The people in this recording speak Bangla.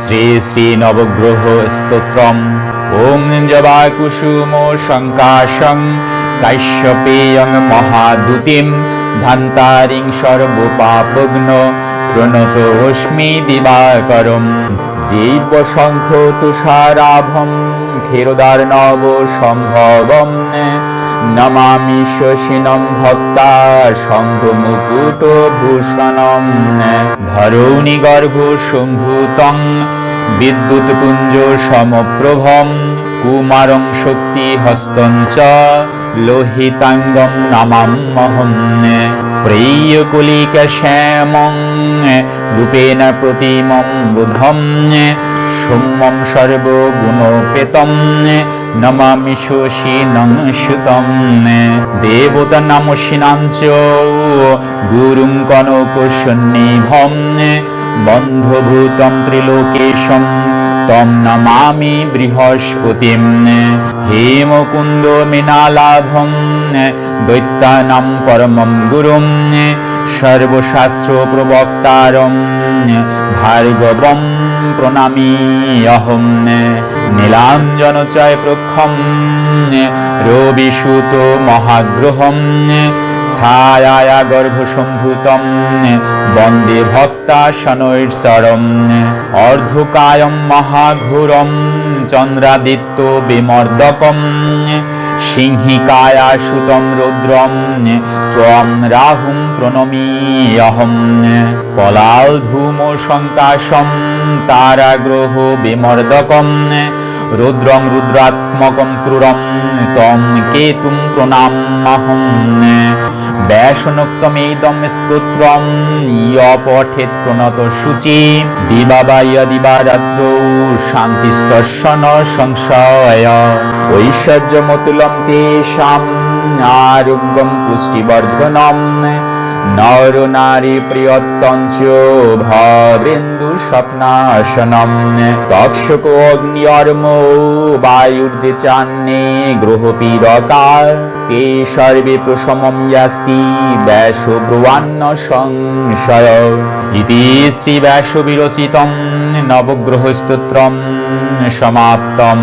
শ্রী শ্রী নবগ্রহ স্তোত্রম। ওম জবা কুসুম শঙ্কাশং কাশ্যপেয়ং মহাদুতিম ধান্তারিং সর্বপাপগ্ন প্রণতোস্মি দিবাকরম। দিব্য শঙ্খ তুষারাভম ক্ষীরোদার নব সম্ভবম নমামি শশিনম ভক্তা শঙ্খ মুকুট ভূষণম। ধরৌনি গর্ভ সম্ভূতং বিদ্যুৎ পুঞ্জ সমপ্রভম কুমারং শক্তি হস্তং চ লোহিতাঙ্গম নামাম্যহম প্রেয়কুলিক শ্যামং রূপেণ প্রতিমম বুধম। সৌম্যম সর্বগুণোপেতম নমামি শোষিনং সুতম দেবতা নাম শিনাঞ্চ গুরুং কনক সন্নিভম বন্ধভূতম ত্রিলোকেশম। তম নমামি বৃহস্পতিম। হেমকুন্দ মৃণালাভম দৈত্যানাম পরমম গুরুম। সর্বশাস্ত্র প্রবক্তারম। ভার্গবম। প্রণামি, অহম নীলাঞ্জন চয় প্রক্ষম রবিসূত মহাগ্রহম ছায়া গর্ভসম্ভূতম বন্দে ভক্তা শনৈশ্বরম অর্ধকায়ম মহাঘোরম, চন্দ্রাদিত্য বিমর্দকম সিংহিকায়া সুতম রুদ্রম ত্বম রাহুম প্রণমি অহম পলাল ধূম শঙ্কাশম তারাগ্রহ বিমর্দকম রুদ্রং রুদ্রাত্মকম ক্রূরম তম কেতুম প্রণামহম ব্যাসনোক্তমেদম স্তোত্রম ইয়পঠেত প্রণত শুচি দিবাবায় দিবারাত্র শান্তিস্তর্শন সংশয় ঐশ্বর্যমতুলম তেষাম আরোগ্যম পুষ্টিবর্ধনম নর নারী প্রিয়ত্তঞ্চ ভবেন্দু স্বপ্নাশনম তক্ষক অগ্নিয়র্ম বায়ুর্দে চান্নে গ্রহপীরকার তে সর্বে প্রসমম ইয়াস্তি ব্যাস ব্রুয়ান্ন সংশয়। ইতি শ্রী ব্যাস বিরচিতম নবগ্রহ স্তোত্রম সমাপ্তম।